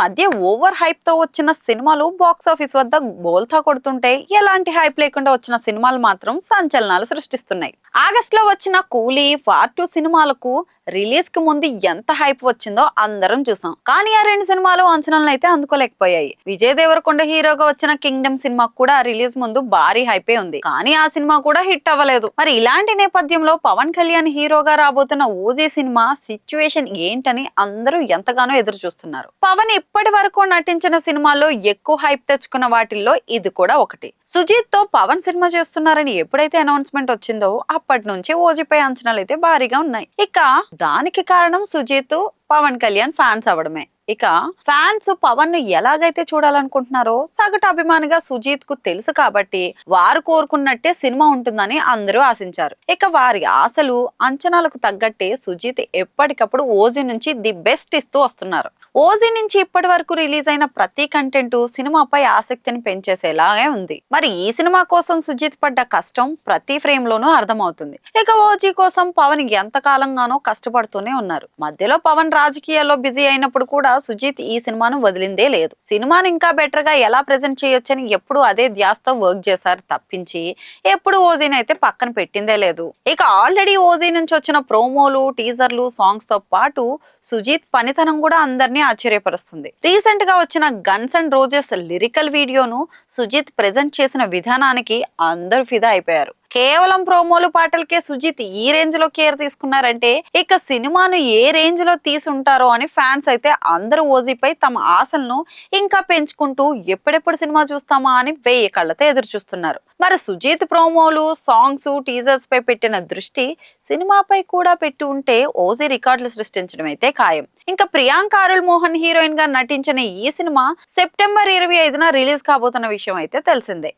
మధ్య ఓవర్ హైప్తో వచ్చిన సినిమాలు బాక్స్ ఆఫీస్ వద్ద బోల్తా కొడుతుంటే ఎలాంటి హైప్ లేకుండా వచ్చిన సినిమాలు మాత్రం సంచలనాలు సృష్టిస్తున్నాయి. ఆగస్ట్లో వచ్చిన కూలీ పార్ట్ టూ సినిమాలకు రిలీజ్కి ముందు ఎంత హైప్ వచ్చిందో అందరం చూసాం. కానీ ఆ రెండు సినిమాలు అంచనాలను అయితే అందుకోలేకపోయాయి. విజయ్ దేవరకొండ హీరోగా వచ్చిన కింగ్డమ్ సినిమా కూడా రిలీజ్ ముందు భారీ హైపే ఉంది. కానీ ఆ సినిమా కూడా హిట్ అవ్వలేదు. మరి ఇలాంటి నేపథ్యంలో పవన్ కళ్యాణ్ హీరోగా రాబోతున్న ఓజీ సినిమా సిచ్యువేషన్ ఏంటని అందరూ ఎంతగానో ఎదురు చూస్తున్నారు. పవన్ ఇప్పటి వరకు నటించిన సినిమాల్లో ఎక్కువ హైప్ తెచ్చుకున్న వాటిల్లో ఇది కూడా ఒకటి. సుజీత్తో పవన్ సినిమా చేస్తున్నారని ఎప్పుడైతే అనౌన్స్మెంట్ వచ్చిందో అప్పటి నుంచి ఓజీపై అంచనాలు అయితే భారీగా ఉన్నాయి. ఇక దానికి కారణం సుజీత్ పవన్ కళ్యాణ్ ఫ్యాన్స్ అవడమే ఇక ఫ్యాన్స్ పవన్ను ఎలాగైతే చూడాలనుకుంటున్నారో సగటు అభిమానిగా సుజీత్కు తెలుసు కాబట్టి వారు కోరుకున్నట్టే సినిమా ఉంటుందని అందరూ ఆశించారు. ఇక వారి ఆశలు అంచనాలకు తగ్గట్టే సుజీత్ ఎప్పటికప్పుడు ఓజీ నుంచి ది బెస్ట్ ఇస్తూ వస్తున్నారు. ఓజీ నుంచి ఇప్పటి వరకు రిలీజ్ అయిన ప్రతి కంటెంట్ సినిమాపై ఆసక్తిని పెంచేసేలాగే ఉంది. మరి ఈ సినిమా కోసం సుజిత్ పడ్డ కష్టం ప్రతి ఫ్రేమ్ లోనూ అర్థమవుతుంది. ఇక ఓజీ కోసం పవన్ ఎంత కాలంగానో కష్టపడుతూనే ఉన్నారు. మధ్యలో పవన్ రాజకీయాల్లో బిజీ అయినప్పుడు కూడా సుజిత్ ఈ సినిమాను వదిలిందే లేదు. సినిమాను ఇంకా బెటర్గా ఎలా ప్రెజెంట్ చేయొచ్చని ఎప్పుడు అదే ధ్యాస్తో వర్క్ చేశారు తప్పించి ఎప్పుడు ఓజీని అయితే పక్కన పెట్టిందే లేదు. ఇక ఆల్రెడీ ఓజీ నుంచి వచ్చిన ప్రోమోలు టీజర్లు సాంగ్స్తో పాటు సుజిత్ పనితనం కూడా అందరినీ ఆశ్చర్యపరుస్తుంది. రీసెంట్గా వచ్చిన గన్స్ అండ్ రోజెస్ లిరికల్ వీడియోను సుజిత్ ప్రెజెంట్ చేసిన విధానానికి అందరూ ఫిదా అయిపోయారు. కేవలం ప్రోమోలు పాటలకే సుజిత్ ఈ రేంజ్లో కేర్ తీసుకున్నారంటే ఇక సినిమాను ఏ రేంజ్లో తీసుంటారో అని ఫ్యాన్స్ అయితే అందరూ ఓజీపై తమ ఆశలను ఇంకా పెంచుకుంటూ ఎప్పుడెప్పుడు సినిమా చూస్తామా అని వెయ్యి కళ్ళతో ఎదురు చూస్తున్నారు. మరి సుజిత్ ప్రోమోలు సాంగ్స్ టీజర్స్ పై పెట్టిన దృష్టి సినిమాపై కూడా పెట్టి ఉంటే ఓజీ రికార్డులు సృష్టించడం అయితే ఖాయం. ఇంకా ప్రియాంక అరుల్ మోహన్ హీరోయిన్గా నటించిన ఈ సినిమా సెప్టెంబర్ ఇరవై ఐదున రిలీజ్ కాబోతున్న విషయం అయితే తెలిసిందే.